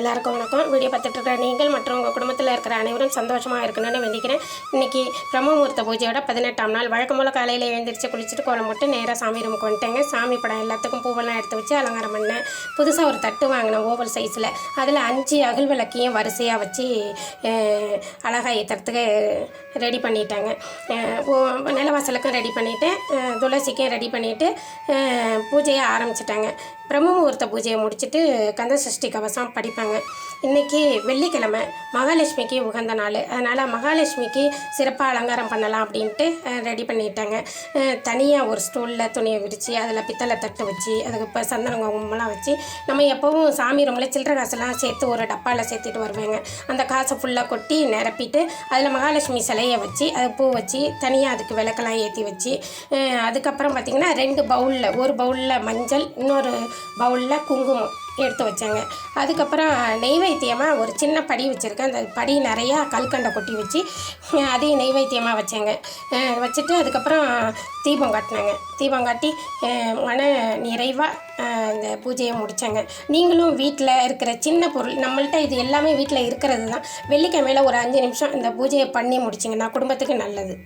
எல்லாருக்கும் வணக்கம். வீடியோ பார்த்துட்டு இருக்கிற நீங்கள் மற்றும் உங்கள் குடும்பத்தில் இருக்கிற அனைவரும் சந்தோஷமாக இருக்கணும்னு வேண்டிக்கிறேன். இன்றைக்கி பிரம்மமுகூர்த்த பூஜையோட பதினெட்டாம் நாள். வழக்கம் போல் காலையில் எழுந்திரிச்சு குளிச்சுட்டு கோலம் போட்டு நேராக சாமி ரூமுக்கு வந்துட்டேங்க. சாமி படம் எல்லாத்துக்கும் பூவெல்லாம் எடுத்து வச்சு அலங்காரம் பண்ணேன். புதுசாக ஒரு தட்டு வாங்கினேன் ஓவல் சைஸில் அதில் அஞ்சு அகல் விளக்கையும் வரிசையாக வச்சு அழகாக அழகா ஏற்றுறதுக்கு ரெடி பண்ணிட்டாங்க. நிலவாசலுக்கும் ரெடி பண்ணிவிட்டேன் துளசிக்கும் ரெடி பண்ணிவிட்டு பூஜையை ஆரம்பிச்சிட்டாங்க. பிரம்ம முகூர்த்த பூஜையை முடிச்சுட்டு கந்த சஷ்டி கவசம் படிப்பாங்க. இன்றைக்கி வெள்ளிக்கிழமை மகாலட்சுமிக்கு உகந்த நாள். அதனால் மகாலட்சுமிக்கு சிறப்பாக அலங்காரம் பண்ணலாம் அப்படின்ட்டு ரெடி பண்ணிட்டாங்க. தனியாக ஒரு ஸ்டூலில் துணியை விரித்து அதில் பித்தளை தட்டு வச்சு அதுக்கு இப்போ சந்தன குங்குமம்லாம் வச்சு நம்ம எப்போவும் சாமி ரூமில் சில்லற காசெல்லாம் சேர்த்து ஒரு டப்பாவில் சேர்த்துட்டு வருவாங்க. அந்த காசை ஃபுல்லாக கொட்டி நிரப்பிட்டு அதில் மகாலட்சுமி சிலையை வச்சு அது பூ வச்சு தனியாக அதுக்கு விளக்கெல்லாம் ஏற்றி வச்சு அதுக்கப்புறம் பார்த்திங்கன்னா ரெண்டு பவுலில் ஒரு பவுலில் மஞ்சள் இன்னொரு பவுலில் குங்குமம் எடுத்து வச்சாங்க. அதுக்கப்புறம் நெய்வேத்தியமாக ஒரு சின்ன படி வச்சுருக்கேன். அந்த படி நிறையா கல்கண்டை கொட்டி வச்சு அதையும் நெய்வேத்தியமாக வச்சாங்க. வச்சுட்டு அதுக்கப்புறம் தீபம் காட்டினாங்க. தீபம் காட்டி மன நிறைவாக இந்த பூஜையை முடித்தாங்க நீங்களும் வீட்டில் இருக்கிற சின்ன பொருள் நம்மள்ட்ட இது எல்லாமே வீட்டில் இருக்கிறது தான். வெள்ளிக்கிழமையில் ஒரு அஞ்சு நிமிஷம் இந்த பூஜையை பண்ணி முடிச்சிங்கன்னா குடும்பத்துக்கு நல்லது.